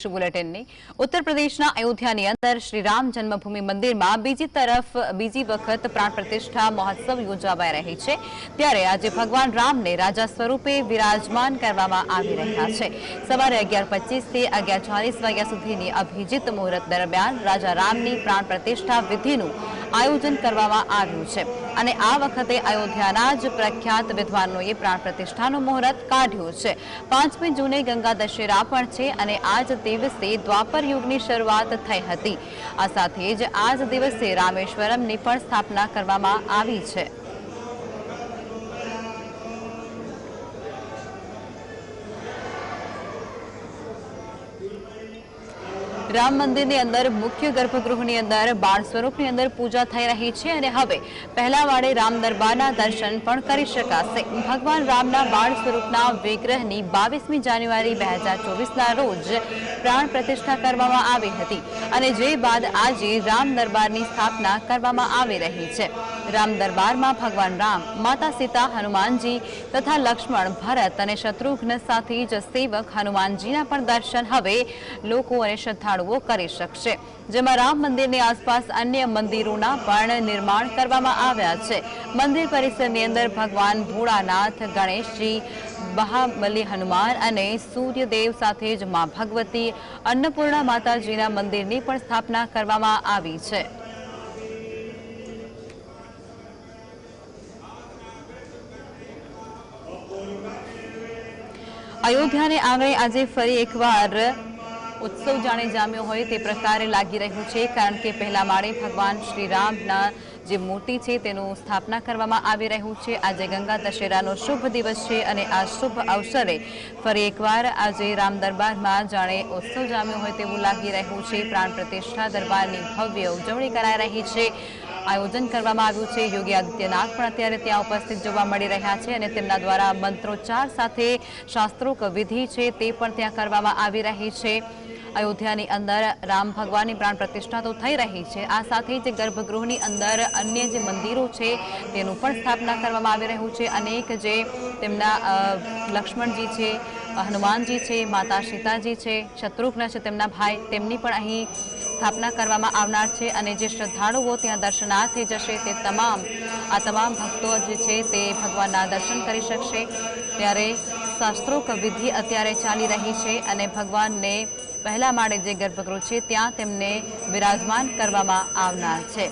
ઉત્તર પ્રદેશના અયોધ્યાની અંદર શ્રી રામ જન્મભૂમિ મંદિરમાં બીજી તરફ, બીજી વખત પ્રાણ પ્રતિષ્ઠા મહોત્સવ યોજાવાઈ રહી છે. ત્યારે આજે ભગવાન રામને રાજા સ્વરૂપે વિરાજમાન કરવામાં આવી રહ્યા છે. સવારે અગિયાર પચીસથી અગિયાર ચાલીસ વાગ્યા સુધીની અભિજીત મુહૂર્ત દરમિયાન રાજા રામની પ્રાણ પ્રતિષ્ઠા વિધિનું આયોજન કરવામાં આવ્યું છે. અને આ વખતે અયોધ્યાના જ પ્રખ્યાત વિદ્વાનોએ પ્રાણ પ્રતિષ્ઠાનું મુહૂર્ત કાઢ્યું છે. પાંચમી જૂને ગંગા દશેરા પણ છે અને આ જ દિવસે દ્વાપર યુગની શરૂઆત થઈ હતી. આ સાથે જ આ જ દિવસે રામેશ્વરમની પણ સ્થાપના કરવામાં આવી છે. રામ મંદિરની અંદર મુખ્ય ગર્ભગૃહની અંદર બાળ સ્વરૂપની અંદર પૂજા થઈ રહી છે અને હવે પહેલા વાળે રામ દરબારના દર્શન પણ કરી શકાશે. ભગવાન રામના બાળ સ્વરૂપના વિગ્રહની બાવીસમી જાન્યુઆરી બે હજાર ચોવીસના રોજ પ્રાણ પ્રતિષ્ઠા કરવામાં આવી હતી અને જે બાદ આજે રામ દરબારની સ્થાપના કરવામાં આવી રહી છે. રામ દરબારમાં ભગવાન રામ, માતા સીતા, હનુમાનજી તથા લક્ષ્મણ, ભરત અને શત્રુઘ્ન સાથે જ સેવક હનુમાનજીના પણ દર્શન હવે લોકો અને શ્રદ્ધાળુઓ કરી શકશે. જેમાં રામ મંદિરની આસપાસ અન્ય મંદિરોના પણ નિર્માણ કરવામાં આવ્યા છે. મંદિર પરિસરની અંદર ભગવાન ભોળાનાથ ગણેશજી મહાબલી હનુમાન અને સૂર્યદેવ સાથે જ મા ભગવતી, અન્નપૂર્ણા માતાજીના મંદિરની પણ સ્થાપના કરવામાં આવી છે. અયોધ્યાને આંગણે આજે ફરી એકવાર ઉત્સવ જાણે જામ્યો હોય તે પ્રકારે લાગી રહ્યું છે, કારણ કે પહેલા માળે ભગવાન શ્રી રામના જે મૂર્તિ છે તેનું સ્થાપના કરવામાં આવી રહ્યું છે. આજે ગંગા દશેરાનો શુભ દિવસ છે અને આ શુભ અવસરે ફરી એકવાર આજે રામ દરબારમાં જાણે ઉત્સવ જામ્યો હોય તેવું લાગી રહ્યું છે. પ્રાણ પ્રતિષ્ઠા દરબારની ભવ્ય ઉજવણી કરાઈ રહી છે. આયોજન કરવામાં આવ્યું છે. યોગી આદિત્યનાથ પણ અત્યારે ત્યાં ઉપસ્થિત જોવા મળી રહ્યા છે અને તેમના દ્વારા મંત્રોચ્ચાર સાથે શાસ્ત્રોક વિધિ છે તે પણ ત્યાં કરવામાં આવી રહી છે. અયોધ્યાની અંદર રામ ભગવાનની પ્રાણ પ્રતિષ્ઠા તો થઈ રહી છે. આ સાથે જ ગર્ભગૃહની અંદર અન્ય જે મંદિરો છે તેનું પણ સ્થાપના કરવામાં આવી રહ્યું છે. અનેક જે તેમના લક્ષ્મણજી છે, હનુમાનજી છે, માતા સીતાજી છે, શત્રુઘ્ન છે તેમના ભાઈ તેમની પણ અહીં સ્થાપના કરવામાં આવનાર છે અને જે શ્રદ્ધાળુઓ ત્યાં દર્શનાર્થે જશે તે તમામ, આ તમામ ભક્તો જે છે તે ભગવાનના દર્શન કરી શકશે. ત્યારે શાસ્ત્રોક વિધિ અત્યારે ચાલી રહી છે અને ભગવાનને પહેલા માળે જે ગર્ભગૃહ છે ત્યાં તેમને વિરાજમાન કરવામાં આવનાર છે.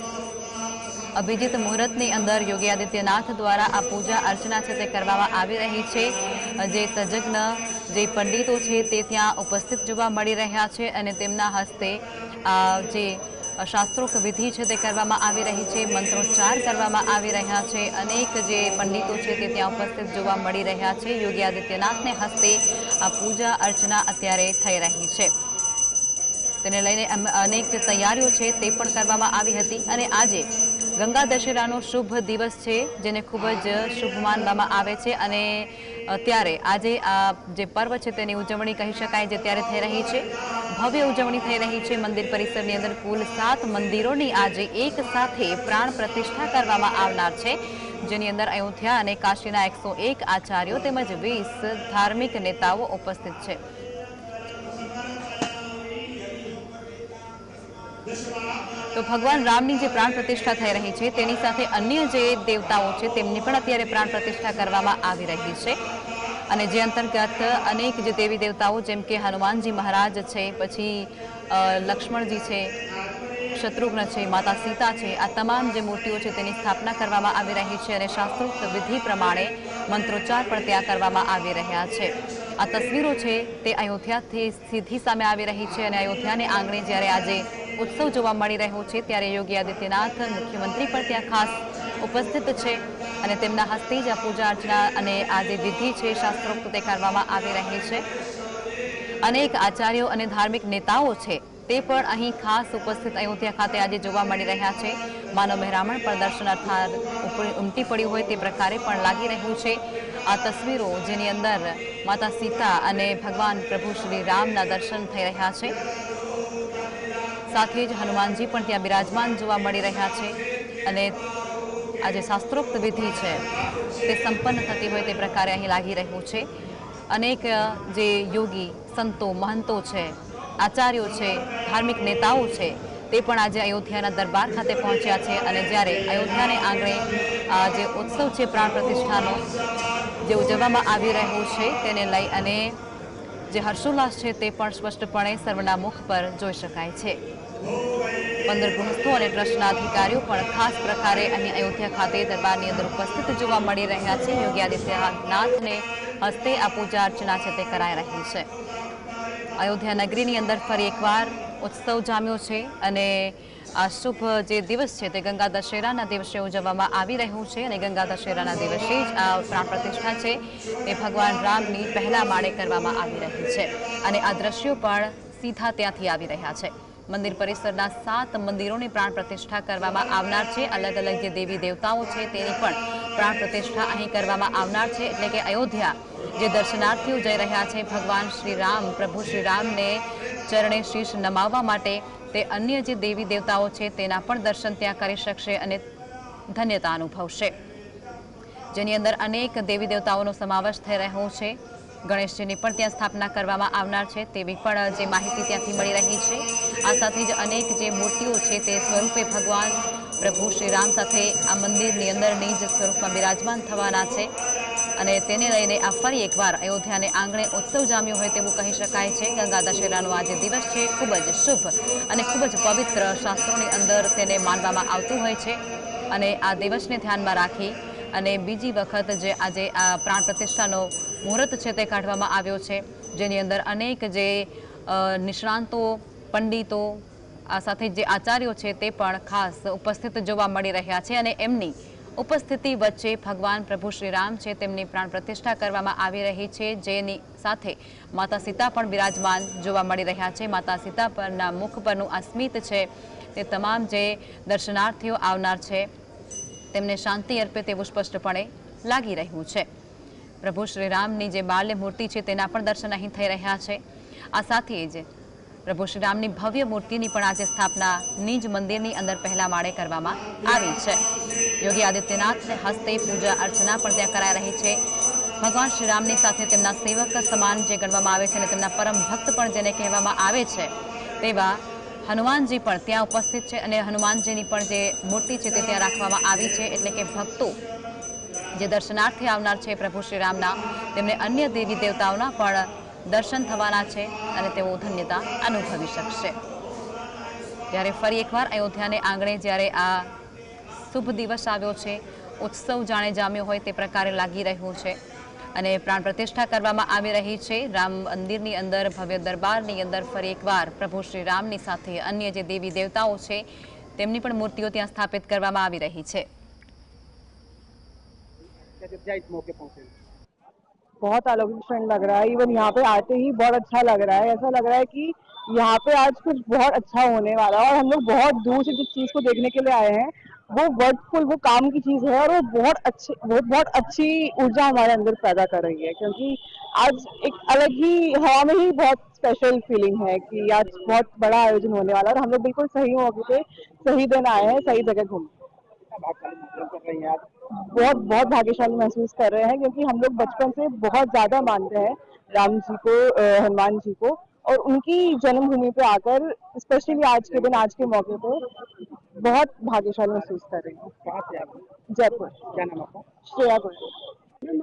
અભિજીત મુહૂર્તની અંદર યોગી આદિત્યનાથ દ્વારા આ પૂજા અર્ચના છે તે કરવામાં આવી રહી છે. જે તજજ્ઞ જે પંડિતો છે તે ત્યાં ઉપસ્થિત જોવા મળી રહ્યા છે અને તેમના હસ્તે જે શાસ્ત્રોક વિધિ છે તે કરવામાં આવી રહી છે, મંત્રોચ્ચાર કરવામાં આવી રહ્યા છે, અનેક જે પંડિતો છે તે ત્યાં ઉપસ્થિત જોવા મળી રહ્યા છે. યોગી આદિત્યનાથને હસ્તે આ પૂજા અર્ચના અત્યારે થઈ રહી છે. તેને લઈને અનેક જે તૈયારીઓ છે તે પણ કરવામાં આવી હતી અને આજે ગંગા દશેરાનો શુભ દિવસ છે, જેને ખૂબ જ શુભ માનવામાં આવે છે. અને અત્યારે આજે આ જે પર્વ છે, તેની ઉજવણી કહી શકાય, જે ત્યારે થઈ રહી છે. ભવ્ય ઉજવણી થઈ રહી છે. મંદિર પરિસરની અંદર કુલ સાત મંદિરોની આજે એક સાથે પ્રાણ પ્રતિષ્ઠા કરવામાં આવનાર છે. જેની અંદર અયોધ્યા અને કાશીના એકસો એક આચાર્યો તેમજ વીસ ધાર્મિક નેતાઓ ઉપસ્થિત છે. તો ભગવાન રામની જે પ્રાણ પ્રતિષ્ઠા થઈ રહી છે, તેની સાથે અન્ય જે દેવતાઓ છે, તેમની પણ અત્યારે પ્રાણ પ્રતિષ્ઠા કરવામાં આવી રહી છે. અને જે અંતર્ગત અનેક જે દેવી દેવતાઓ, જેમ કે હનુમાનજી મહારાજ છે, પછી લક્ષ્મણજી છે, શત્રુઘ્ન છે, માતા સીતા છે, આ તમામ જે મૂર્તિઓ છે, તેની સ્થાપના કરવામાં આવી રહી છે અને શાસ્ત્રોક્ત વિધિ પ્રમાણે મંત્રોચ્ચાર પણ ત્યાં કરવામાં આવી રહ્યા છે. આ તસવીરો છે, તે અયોધ્યાથી સીધી સામે આવી રહી છે અને અયોધ્યાને આંગણે જ્યારે આજે ઉત્સવ જોવા મળી રહ્યો છે, ત્યારે યોગી આદિત્યનાથ મુખ્યમંત્રી પણ ત્યાં ખાસ ઉપસ્થિત છે અને તેમના હસ્તે જ આ પૂજા અર્ચના અને આ જે વિધિ છે શાસ્ત્રોક્ત કરવામાં આવી રહી છે. અનેક આચાર્યો અને ધાર્મિક નેતાઓ છે, તે પણ અહીં ખાસ ઉપસ્થિત અયોધ્યા ખાતે આજે જોવા મળી રહ્યા છે. માનવ મહેરામણ પણ દર્શનાર્થાર ઉપર ઉમટી પડ્યું હોય તે પ્રકારે પણ લાગી રહ્યું છે. આ તસવીરો જેની અંદર માતા સીતા અને ભગવાન પ્રભુ શ્રી રામના દર્શન થઈ રહ્યા છે. સાથે જ હનુમાનજી પણ ત્યાં બિરાજમાન જોવા મળી રહ્યા છે અને આ જે શાસ્ત્રોક્ત વિધિ છે તે સંપન્ન થતી હોય તે પ્રકારે અહીં લાગી રહ્યું છે. અનેક જે યોગી, સંતો, મહંતો છે, આચાર્યો છે, ધાર્મિક નેતાઓ છે તે પણ આજે અયોધ્યાના દરબાર ખાતે પહોંચ્યા છે અને જ્યારે અયોધ્યાને આંગણે જે ઉત્સવ છે પ્રાણ પ્રતિષ્ઠાનો જે ઉજવવામાં આવી રહ્યું છે તેને લઈ અને જે હર્ષોલ્લાસ છે તે પણ સ્પષ્ટપણે સર્વના મુખ પર જોઈ શકાય છે. પંદર ગૃહસ્થો અને ટ્રસ્ટના અધિકારીઓ પણ ખાસ પ્રકારે અહીં અયોધ્યા ખાતે દરબારની અંદર ઉપસ્થિત જોવા મળી રહ્યા છે. યોગી આદિત્યનાથને હસ્તે આ પૂજા અર્ચના છે તે કરાઈ રહી છે. અયોધ્યા નગરીની અંદર ફરી એકવાર ઉત્સવ જામ્યો છે અને આ શુભ જે દિવસ છે તે ગંગા દશેરાના દિવસે ઉજવવામાં આવી રહ્યું છે અને ગંગા દશેરાના દિવસે જ આ પ્રાણ પ્રતિષ્ઠા છે એ ભગવાન રામની પહેલા માળે કરવામાં આવી રહી છે. અને આ દ્રશ્યો પણ સીધા ત્યાંથી આવી રહ્યા છે. મંદિર પરિસરના સાત મંદિરોની પ્રાણ પ્રતિષ્ઠા કરવામાં આવનાર છે. અલગ અલગ જે દેવી દેવતાઓ છે તેની પણ પ્રાણ પ્રતિષ્ઠા અહીં કરવામાં આવનાર છે. એટલે કે અયોધ્યા જે દર્શનાર્થીઓ જઈ રહ્યા છે, ભગવાન શ્રી રામ, પ્રભુ શ્રી રામને ચરણે શીશ નમાવવા માટે તે અન્ય જે દેવી દેવતાઓ છે તેના પણ દર્શન ત્યાં કરી શકશે અને ધન્યતા અનુભવશે. જેની અંદર અનેક દેવી દેવતાઓનો સમાવેશ થઈ રહ્યો છે. ગણેશજીની પણ ત્યાં સ્થાપના કરવામાં આવનાર છે તેવી પણ જે માહિતી ત્યાંથી મળી રહી છે. આ સાથે જ અનેક જે મૂર્તિઓ છે તે સ્વરૂપે ભગવાન પ્રભુ શ્રી રામ સાથે આ મંદિરની અંદરની જ સ્વરૂપમાં બિરાજમાન થવાના છે. અને તેને લઈને આ ફરી એકવાર અયોધ્યાને આંગણે ઉત્સવ જામ્યો હોય તેવું કહી શકાય છે. ગંગા દશેરાનો આજે દિવસ છે. ખૂબ જ શુભ અને ખૂબ જ પવિત્ર શાસ્ત્રોની અંદર તેને માનવામાં આવતું હોય છે. અને આ દિવસને ધ્યાનમાં રાખી અને બીજી વખત જે આજે આ પ્રાણ પ્રતિષ્ઠાનો મુહૂર્ત છે તે કાઢવામાં આવ્યો છે. જેની અંદર અનેક જે નિષ્ણાંતો, પંડિતો, આ સાથે જે આચાર્યો છે તે પણ ખાસ ઉપસ્થિત જોવા મળી રહ્યા છે અને એમની ઉપસ્થિતિ વચ્ચે ભગવાન પ્રભુ શ્રી રામ છે, તેમની પ્રાણ પ્રતિષ્ઠા કરવામાં આવી રહી છે, જેની સાથે માતા સીતા પણ બિરાજમાન જોવા મળી રહ્યા છે. માતા સીતા પરના મુખ પરનું આ સ્મિત છે, તે તમામ જે દર્શનાર્થીઓ આવનાર છે, તેમને શાંતિ અર્પે તેવું સ્પષ્ટપણે લાગી રહ્યું છે. પ્રભુ શ્રી રામની જે બાલ્ય મૂર્તિ છે, તેના પણ દર્શન અહીં થઈ રહ્યા છે. આ સાથે જ પ્રભુ શ્રી રામની ભવ્ય મૂર્તિની પણ આજે સ્થાપના નિજ મંદિરની અંદર પહેલા માળે કરવામાં આવી છે. યોગી આદિત્યનાથને હસ્તે પૂજા અર્ચના પણ ત્યાં કરાઈ રહી છે. ભગવાન શ્રી રામની સાથે તેમના સેવક સમાન જે ગણવામાં આવે છે અને તેમના પરમ ભક્ત પણ જેને કહેવામાં આવે છે, તેવા હનુમાનજી પણ ત્યાં ઉપસ્થિત છે અને હનુમાનજીની પણ જે મૂર્તિ છે તે ત્યાં રાખવામાં આવી છે. એટલે કે ભક્તો જે દર્શનાર્થે આવનાર છે પ્રભુ શ્રી રામના તેમને અન્ય દેવી દેવતાઓના પણ દર્શન થવાના છે અને તેઓ ધન્યતા અનુભવી શકશે. ત્યારે ફરી એકવાર અયોધ્યાને આંગણે જ્યારે આ શુભ દિવસ આવ્યો છે ઉત્સવ જાણે જામ્યો હોય તે પ્રકારે લાગી રહ્યું છે અને પ્રાણ પ્રતિષ્ઠા કરવામાં આવી રહી છે રામ મંદિરની અંદર ભવ્ય દરબારની અંદર ફરી એકવાર પ્રભુ શ્રી રામની સાથે અન્ય જે દેવી દેવતાઓ છે તેમની પણ મૂર્તિઓ ત્યાં સ્થાપિત કરવામાં આવી રહી છે अयोध्या इस मौके पहुंचे बहुत अलौकिक लग रहा है इवन यहाँ पे आते ही बहुत अच्छा लग रहा है ऐसा लग रहा है कि यहाँ पे आज कुछ बहुत अच्छा होने वाला है और हम लोग बहुत दूर से जिस चीज को देखने के लिए आए हैं वो वर्कफुल वो काम की चीज़ है और वो बहुत अच्छी बहुत बहुत अच्छी ऊर्जा हमारे अंदर पैदा कर रही है क्योंकि आज एक अलग ही हवा में ही बहुत स्पेशल फीलिंग है कि आज बहुत बड़ा आयोजन होने वाला है और हम लोग बिल्कुल सही मौके पे सही दिन आए हैं, सही जगह घूमे। बहुत बहुत भाग्यशाली महसूस कर रहे हैं क्योंकि हम लोग बचपन से बहुत ज़्यादा मानते हैं राम जी को हनुमान जी को। और उनकी जन्मभूमि पे आकर स्पेशली आज के दिन आज के मौके पे बहुत भाग्यशाली महसूस कर रही हूँ। जयपुर। क्या नाम आपका? श्रेया गोयल तो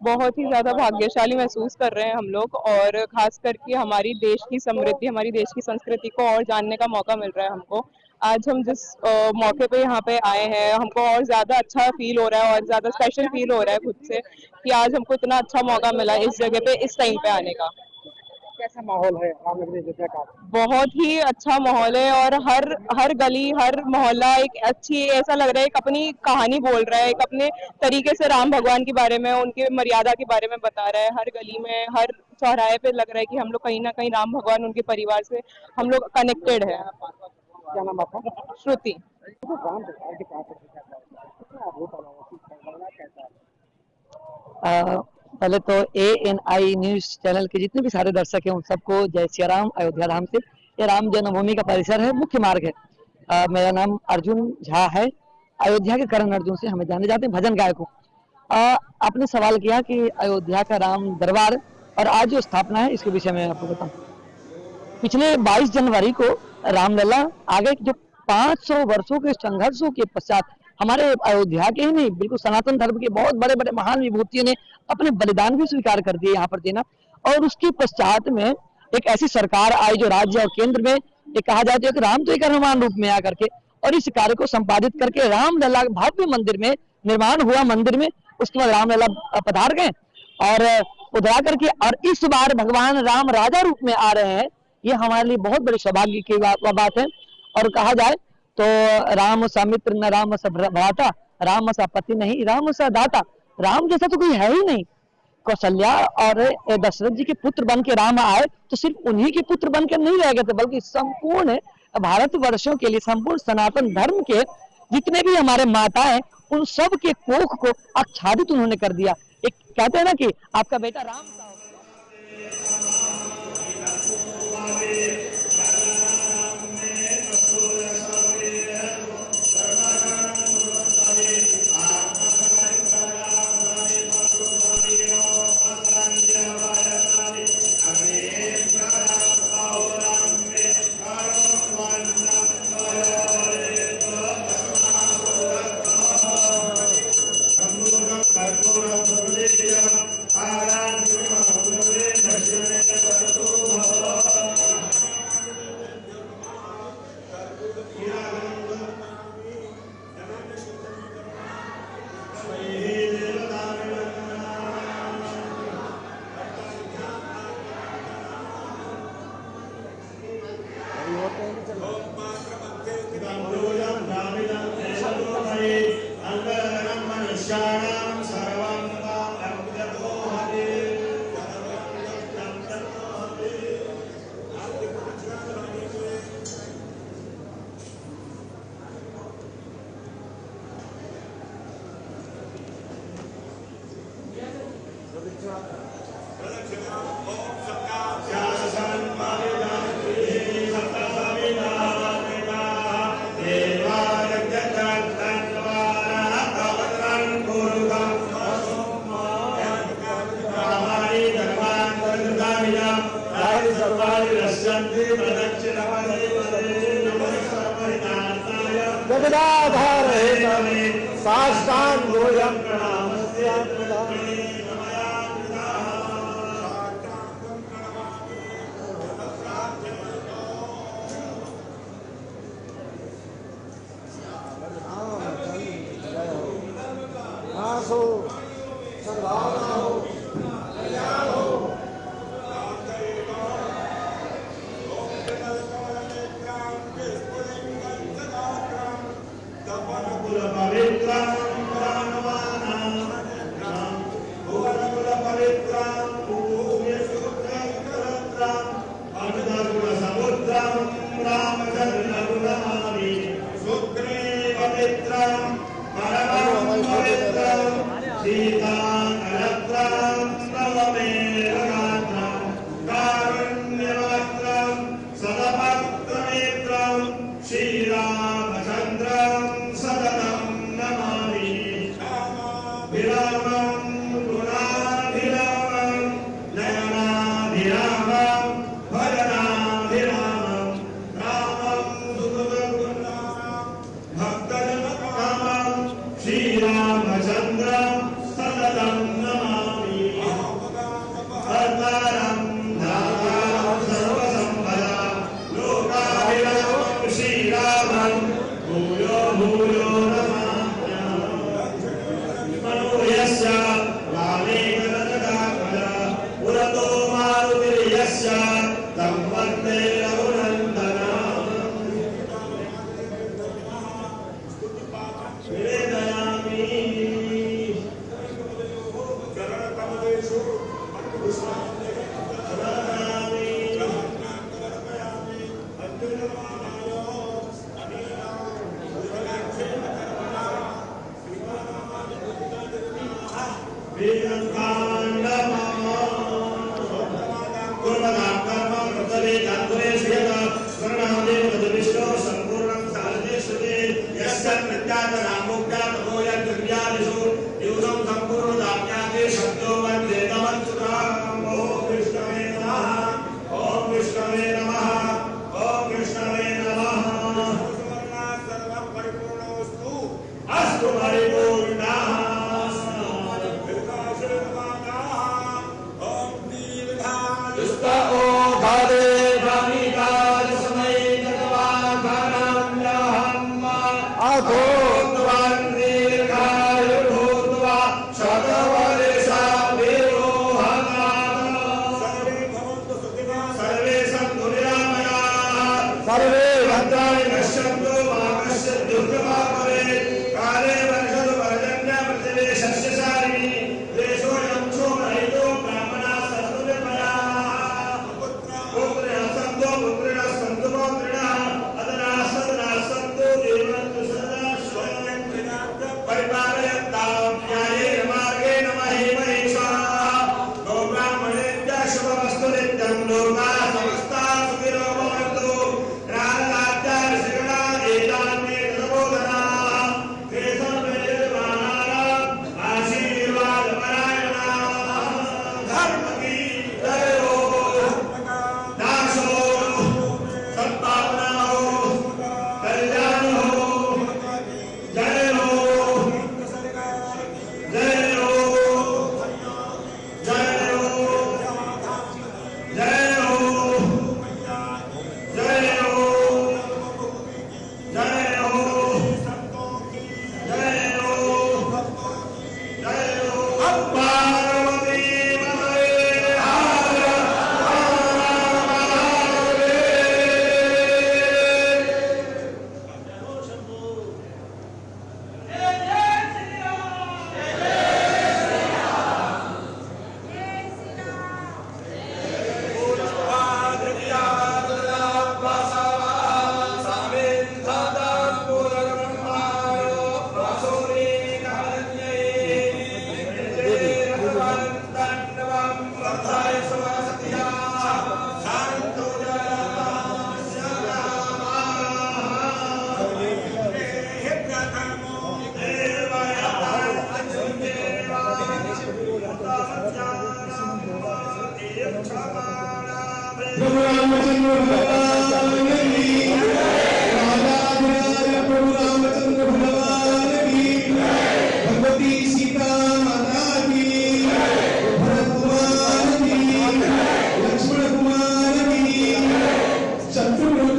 बहुत ही ज़्यादा भाग्यशाली महसूस कर रहे हैं हम लोग और खास करके हमारी देश की समृद्धि हमारी देश की संस्कृति को और जानने का मौका मिल रहा है हमको। आज हम जिस मौके पे यहाँ पे आए हैं हमको और ज़्यादा अच्छा फील हो रहा है और ज़्यादा स्पेशल फील हो रहा है खुद से कि आज हमको इतना अच्छा मौका मिला इस जगह पे इस टाइम पे आने का। कैसा माहौल है का? बहुत ही अच्छा माहौल है और हर हर गली हर मोहल्ला एक अच्छी ऐसा लग रहा है एक अपनी कहानी बोल रहा है एक अपने तरीके से राम भगवान के बारे में उनके मर्यादा के बारे में बता रहा है। हर गली में हर चौराहे पे लग रहा है कि हम लोग कहीं ना कहीं राम भगवान उनके परिवार से हम लोग कनेक्टेड है। क्या नाम आपका? श्रुति। तो राम की पहले तो A N I news channel के जितने भी सारे दर्शक हैं उन सबको जय सिया राम अयोध्या धाम से। ये राम जन्मभूमि का परिसर है मुख्य मार्ग है। अ, मेरा नाम अर्जुन झा है। अयोध्या के करण अर्जुन से हमें जाने जाते हैं भजन गायक। हूँ आपने सवाल किया कि अयोध्या का राम दरबार और आज जो स्थापना है इसके विषय में आपको बताऊँ। पिछले 22 जनवरी को रामलला, आगे जो 500 वर्षों के संघर्षों के पश्चात हमारे अयोध्या के ही नहीं, बिल्कुल सनातन धर्म के बहुत बड़े बड़े महान विभूतियों ने अपने बलिदान भी स्वीकार कर दिए यहाँ पर देना। और उसके पश्चात में एक ऐसी सरकार आई जो राज्य और केंद्र में एक कहा जाता है कि राम तो एक हनुमान रूप में आकर के और इस कार्य को संपादित करके रामलला भव्य मंदिर में निर्माण हुआ। मंदिर में उसके बाद रामलला पधार गए और उधरा करके और इस बार भगवान राम राजा रूप में आ रहे हैं। ये हमारे लिए बहुत बड़ी सौभाग्य की बात है। और कहा जाए तो राम सा मित्र न राम सा भ्राता, राम सा पति नहीं, राम सा दाता। राम जैसा तो कोई है ही नहीं। कौशल्या और दशरथ जी के पुत्र बन के राम आए तो सिर्फ़ उन्हीं के पुत्र बन के नहीं रह गए थे, बल्कि संपूर्ण भारत वर्षों के लिए, संपूर्ण सनातन धर्म के जितने भी हमारे माता हैं, उन सब के कोख को आच्छादित उन्होंने कर दिया। एक कहते हैं ना कि आपका बेटा राम Amém. こんにちは。Santo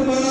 Bye.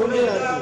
તો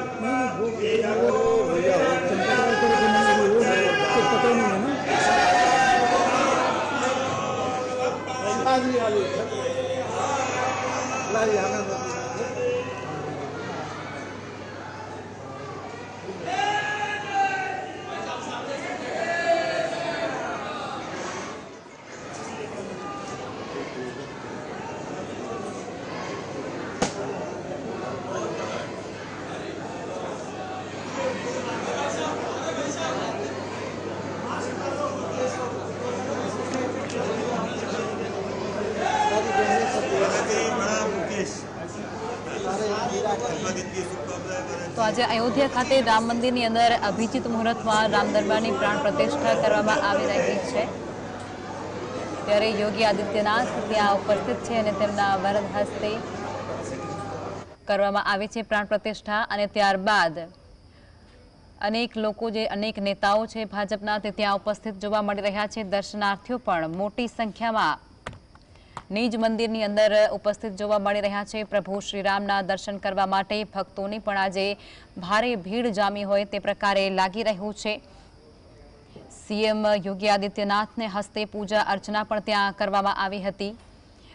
આજે અયોધ્યા ખાતે રામ મંદિરની અંદર અભિજીત મુહૂર્તમાં રામ દરબારની પ્રાણ પ્રતિષ્ઠા કરવામાં આવી રહી છે. ત્યારે યોગી આદિત્યનાથ ત્યાં ઉપસ્થિત છે અને તેમના વરદ હસ્તે કરવામાં આવી છે પ્રાણ પ્રતિષ્ઠા અને ત્યારબાદ અનેક લોકો જે અનેક નેતાઓ છે ભાજપના તે ત્યાં ઉપસ્થિત જોવા મળી રહ્યા છે. દર્શનાર્થીઓ પણ મોટી સંખ્યામાં નિજ મંદિરની અંદર ઉપસ્થિત જોવા મળી રહ્યા છે. પ્રભુ શ્રીરામના દર્શન કરવા માટે ભક્તોની પણ આજે ભારે ભીડ જામી હોય તે પ્રકારે લાગી રહ્યું છે. સીએમ યોગી આદિત્યનાથને હસ્તે પૂજા અર્ચના પણ ત્યાં કરવામાં આવી હતી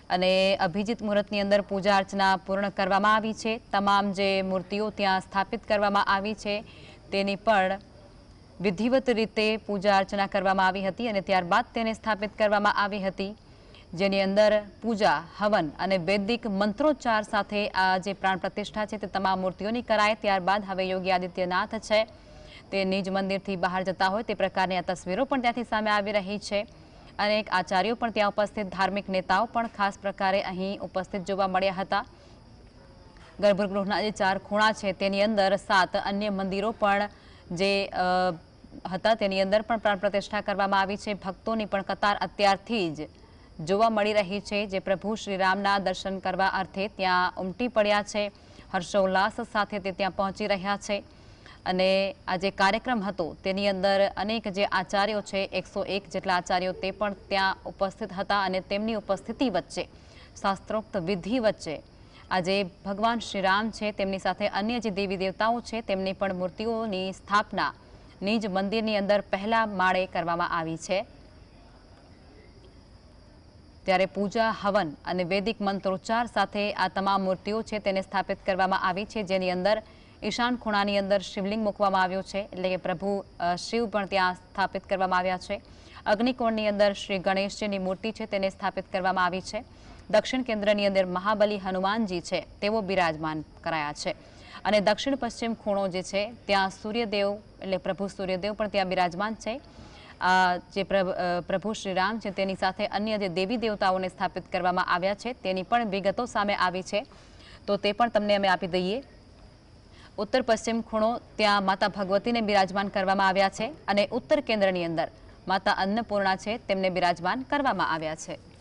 અને અભિજીત મુહૂર્તની અંદર પૂજા અર્ચના પૂર્ણ કરવામાં આવી છે. તમામ જે મૂર્તિઓ ત્યાં સ્થાપિત કરવામાં આવી છે તેની પણ વિધિવત રીતે પૂજા અર્ચના કરવામાં આવી હતી અને ત્યારબાદ તેને સ્થાપિત કરવામાં આવી હતી. જેની અંદર પૂજા, હવન અને વૈદિક મંત્રોચ્ચાર સાથે આ જે પ્રાણ પ્રતિષ્ઠા છે તે તમામ મૂર્તિઓની કરાય. ત્યારબાદ હવે યોગી આદિત્યનાથ છે. તે નિજ મંદિરથી બહાર જતા હોય તે પ્રકારની આ તસવીરો પણ ત્યાંથી સામે આવી રહી છે. અનેક આચાર્યો પણ ત્યાં ઉપસ્થિત, ધાર્મિક નેતાઓ પણ ખાસ પ્રકારે અહીં ઉપસ્થિત જોવા મળ્યા હતા. ગર્ભગૃહના જે ચાર ખૂણા છે તેની અંદર સાત અન્ય મંદિરો પણ જે હતા તેની અંદર પણ પ્રાણ પ્રતિષ્ઠા કરવામાં આવી છે. ભક્તોની પણ કતાર અત્યારથી જ જોવા મળી રહી છે જે પ્રભુ શ્રીરામના દર્શન કરવા અર્થે ત્યાં ઉમટી પડ્યા છે. હર્ષોલ્લાસ સાથે તે ત્યાં પહોંચી રહ્યા છે. અને આ જે કાર્યક્રમ હતો તેની અંદર અનેક જે આચાર્યો છે, એકસો એક જેટલા આચાર્યો તે પણ ત્યાં ઉપસ્થિત હતા અને તેમની ઉપસ્થિતિ વચ્ચે, શાસ્ત્રોક્ત વિધિ વચ્ચે આજે ભગવાન શ્રીરામ છે, તેમની સાથે અન્ય જે દેવી દેવતાઓ છે, તેમની પણ મૂર્તિઓની સ્થાપના નિજ મંદિરની અંદર પહેલા માળે કરવામાં આવી છે. ત્યારે પૂજા, હવન અને વૈદિક મંત્રોચ્ચાર સાથે આ તમામ મૂર્તિઓ છે તેને સ્થાપિત કરવામાં આવી છે, જેની અંદર ઈશાન ખૂણાની અંદર શિવલિંગ મૂકવામાં આવ્યો છે, એટલે કે પ્રભુ શિવ પણ ત્યાં સ્થાપિત કરવામાં આવ્યા છે. અગ્નિકોણની અંદર શ્રી ગણેશજીની મૂર્તિ છે તેને સ્થાપિત કરવામાં આવી છે. દક્ષિણ કેન્દ્રની અંદર મહાબલી હનુમાનજી છે, તેઓ બિરાજમાન કરાયા છે. અને દક્ષિણ પશ્ચિમ ખૂણો જે છે, ત્યાં સૂર્યદેવ, એટલે પ્રભુ સૂર્યદેવ પણ ત્યાં બિરાજમાન છે. જે પ્રભ- પ્રભુ શ્રી રામ છે, તેની સાથે અન્ય જે દેવી દેવતાઓને સ્થાપિત કરવામાં આવ્યા છે, તેની પણ વિગતો સામે આવી છે. તો તે પણ તમને અમે આપી દઈએ. ઉત્તર પશ્ચિમ ખૂણો ત્યાં માતા ભગવતીને બિરાજમાન કરવામાં આવ્યા છે અને ઉત્તર કેન્દ્રની અંદર માતા અન્નપૂર્ણા છે, તેમને બિરાજમાન કરવામાં આવ્યા છે.